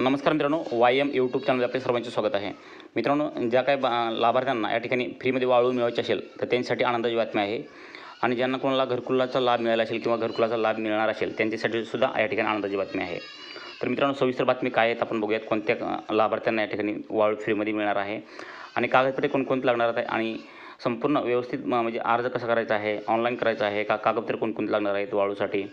नमस्कार मित्रांनो Y M YouTube चॅनलमध्ये आपले सर्वांचे स्वागत आहे. मित्रांनो ज्या काही बा लाभार्थ्यांना या ठिकाणी फ्रीमध्ये वाळू मिळवायची असेल तर त्यांच्यासाठी आनंदाची बातमी आहे. आणि ज्यांना कोणाला घरकुलाचा लाभ मिळाला असेल किंवा घरकुलाचा लाभ मिळणार असेल त्यांच्यासाठी सुद्धा या ठिकाणी आनंदाची बातमी आहे. तर मित्रांनो सविस्तर बातमी काय आहेत आपण बघूयात कोणत्या लाभार्थ्यांना या ठिकाणी वाळू फ्रीमध्ये मिळणार आहे. आणि कागदपत्रे कोणकोणते लागणार आहे आणि संपूर्ण व्यवस्थित म- म्हणजे अर्ज कसा करायचा आहे ऑनलाईन करायचा आहे का कागदपत्रे कोणकोणते लागणार आहेत वाळूसाठी?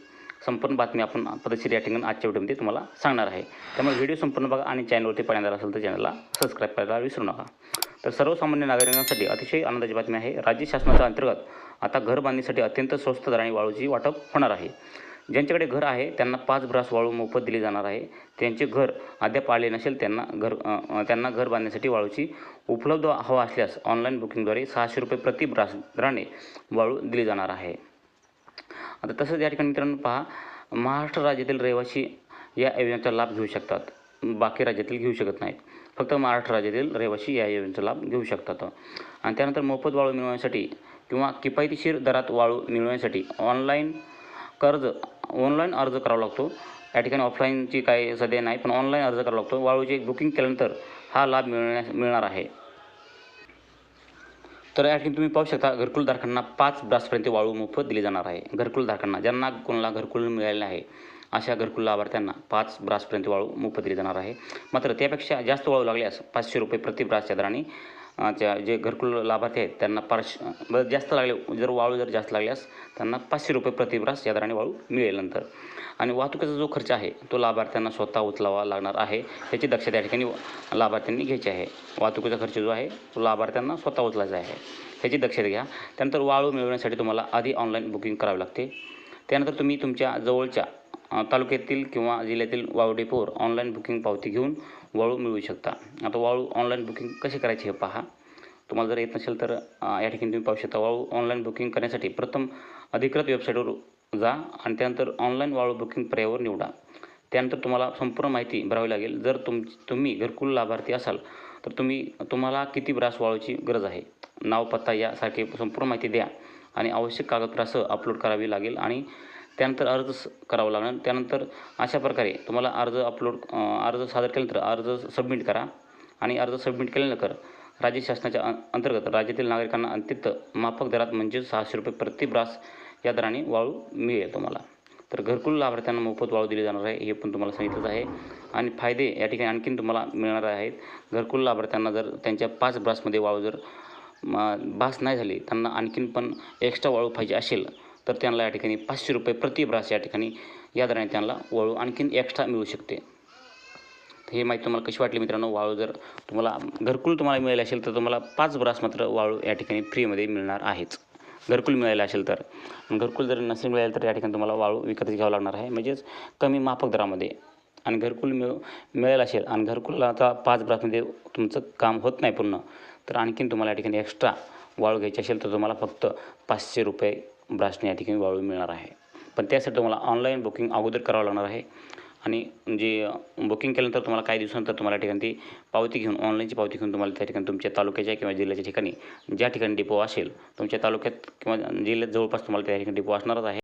संपूर्ण बातमी आपण पद्धतशीर या ठिकाणी आजच्या व्हिडिओमध्ये तुम्हाला सांगणार आहे. त्यामुळे व्हिडिओ संपूर्ण बघा आणि चॅनलवरती पहिल्यांदा असेल तर चॅनलला सबस्क्राईब करायला विसरू नका. तर सर्वसामान्य नागरिकांसाठी अतिशय आनंदाची बातमी आहे. राज्य शासनाच्या अंतर्गत आता घर बांधणीसाठी अत्यंत स्वस्त दराने वाळूची वाटप होणार आहे. ज्यांच्याकडे घर आहे त्यांना पाच ब्रास वाळू मोफत दिली जाणार आहे. त्यांचे घर अद्याप आले नसेल त्यांना घर त्यांना घर बांधण्यासाठी वाळूची उपलब्ध हवा असल्यास ऑनलाईन बुकिंगद्वारे सहाशे रुपये प्रति ब्रास दराने वाळू दिली जाणार आहे. आता तसंच या ठिकाणी मित्रांनो पहा महाराष्ट्र राज्यातील रहिवासी या योजनेचा लाभ घेऊ शकतात. बाकी राज्यातील घेऊ शकत नाहीत. फक्त महाराष्ट्र राज्यातील रहिवासी या योजनेचा लाभ घेऊ शकतात. आणि त्यानंतर मोफत वाळू मिळवण्यासाठी किंवा किफायतशीर दरात वाळू मिळवण्यासाठी ऑनलाईन कर्ज ऑनलाईन अर्ज करावा लागतो. या ठिकाणी ऑफलाईनची काही सध्या नाही पण ऑनलाईन अर्ज करावा लागतो. वाळूचे बुकिंग केल्यानंतर हा लाभ मिळण्यास मिळणार आहे. तर या ठिकाणी तुम्ही पाहू शकता घरकुलधारकांना पाच ब्रासपर्यंत वाळू मोफत दिली जाणार आहे. घरकुलधारकांना ज्यांना कोणाला घरकुल मिळालेलं आहे अशा घरकुल लाभार्थ्यांना पाच ब्रासपर्यंत वाळू मोफत दिली जाणार आहे. मात्र त्यापेक्षा जास्त वाळू लागल्यास पाचशे रुपये प्रति ब्रासच्या दराने च्या जे घरकुल लाभार्थी आहेत त्यांना पाच जास्त लागले जर वाळू जर जास्त लागल्यास त्यांना पाचशे रुपये प्रतिब्रास या दराने वाळू मिळेल नंतर. आणि वाहतुकीचा जो खर्च आहे तो लाभार्थ्यांना स्वतः उचलावा लागणार आहे याची दक्षता या ठिकाणी लाभार्थ्यांनी घ्यायची आहे. वाहतुकीचा खर्च जो आहे तो लाभार्थ्यांना स्वतः उचलायचा आहे. ह्याची दक्षता घ्या. त्यानंतर वाळू मिळवण्यासाठी तुम्हाला आधी ऑनलाईन बुकिंग करावी लागते. त्यानंतर तुम्ही तुमच्या जवळच्या तालुक्यातील किंवा जिल्ह्यातील वाळू डेपोवर ऑनलाईन बुकिंग पावती घेऊन वाळू मिळवू शकता. आता वाळू ऑनलाईन बुकिंग कसे करायची हे पहा. तुम्हाला जर येत नसेल तर या ठिकाणी तुम्ही पाहू शकता वाळू ऑनलाईन बुकिंग करण्यासाठी प्रथम अधिकृत वेबसाईटवर जा आणि त्यानंतर ऑनलाईन वाळू बुकिंग पर्यायावर निवडा. त्यानंतर तुम्हाला संपूर्ण माहिती भरावी लागेल. जर तुम तुम्ही घरकुल लाभार्थी असाल तर तुम्ही तुम्हाला किती ब्रास वाळूची गरज आहे? नाव पत्ता यासारखे संपूर्ण माहिती द्या आणि आवश्यक कागदपत्रासह अपलोड करावी लागेल आणि त्यानंतर अर्ज करावा लागणार. त्यानंतर अशा प्रकारे तुम्हाला अर्ज अपलोड अर्ज सादर केल्यानंतर अर्ज सबमिट करा आणि अर्ज सबमिट केल्यानंतर राज्य शासनाच्या अंतर्गत राज्यातील नागरिकांना अत्यंत माफक दरात म्हणजे सहाशे रुपये प्रति ब्रास या दराने वाळू मिळेल तुम्हाला. तर घरकुल लाभार्थ्यांना मोफत वाळू दिली जाणार आहे हे पण तुम्हाला सांगितलंच आहे. आणि फायदे या ठिकाणी आणखीन तुम्हाला मिळणार आहेत. घरकुल लाभार्थ्यांना जर त्यांच्या पाच ब्रासमध्ये वाळू जर भास नाही झाली त्यांना आणखीन पण एक्स्ट्रा वाळू पाहिजे असेल तर त्यांना या ठिकाणी पाचशे रुपये प्रति ब्रास या ठिकाणी या दराने त्यांना वाळू आणखीन एक्स्ट्रा मिळू शकते. तर हे माहिती तुम्हाला कशी वाटली मित्रांनो? वाळू जर तुम्हाला घरकुल तुम्हाला मिळाले असेल तर तुम्हाला पाच ब्रास मात्र वाळू या ठिकाणी फ्रीमध्ये मिळणार आहेच. घरकुल मिळालं असेल तर. घरकुल जर नसेल मिळालं तर या ठिकाणी तुम्हाला वाळू विकत घ्यावं लागणार आहे. म्हणजेच कमी माफक दरामध्ये. आणि घरकुल मिळ मिळेल असेल आणि घरकुलला आता पाच ब्रासमध्ये तुमचं काम होत नाही पूर्ण तर आणखीन तुम्हाला या ठिकाणी एक्स्ट्रा वाळू घ्यायची असेल तर तुम्हाला फक्त पाचशे रुपये ब्रासने या ठिकाणी वाळू मिळणार आहे. पण त्यासाठी तुम्हाला ऑनलाईन बुकिंग अगोदर करावं लागणार आहे. आणि जे बुकिंग केल्यानंतर तुम्हाला काही दिवसानंतर तुम्हाला ठिकाणी ती पावती घेऊन ऑनलाईनची पावती घेऊन तुम्हाला त्या ठिकाणी तुमच्या तालुक्याच्या किंवा जिल्ह्याच्या ठिकाणी ज्या ठिकाणी डिपो असेल तुमच्या तालुक्यात किंवा जिल्ह्यात जवळपास तुम्हाला त्या ठिकाणी डिपो असणारच आहे.